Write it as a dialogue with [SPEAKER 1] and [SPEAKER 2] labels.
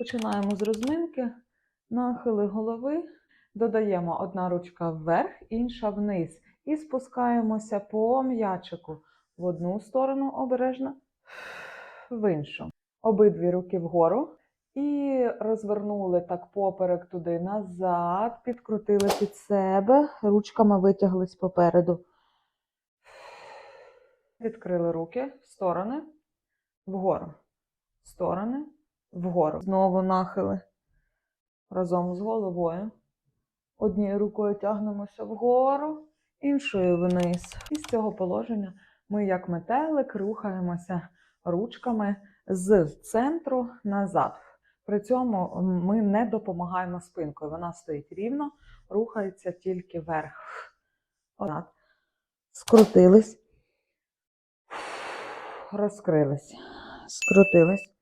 [SPEAKER 1] Починаємо з розминки, нахили голови, додаємо одна ручка вверх, інша вниз. І спускаємося по м'ячику в одну сторону обережно, в іншу. Обидві руки вгору. І розвернули так поперек туди назад, підкрутили під себе, ручками витяглись попереду. Відкрили руки в сторони, вгору, сторони, вгору. Знову нахили разом з головою. Однією рукою тягнемося вгору, іншою вниз. І з цього положення ми, як метелик, рухаємося ручками з центру назад. При цьому ми не допомагаємо спинкою. Вона стоїть рівно, рухається тільки вверх. Назад. Скрутились, розкрились, скрутились,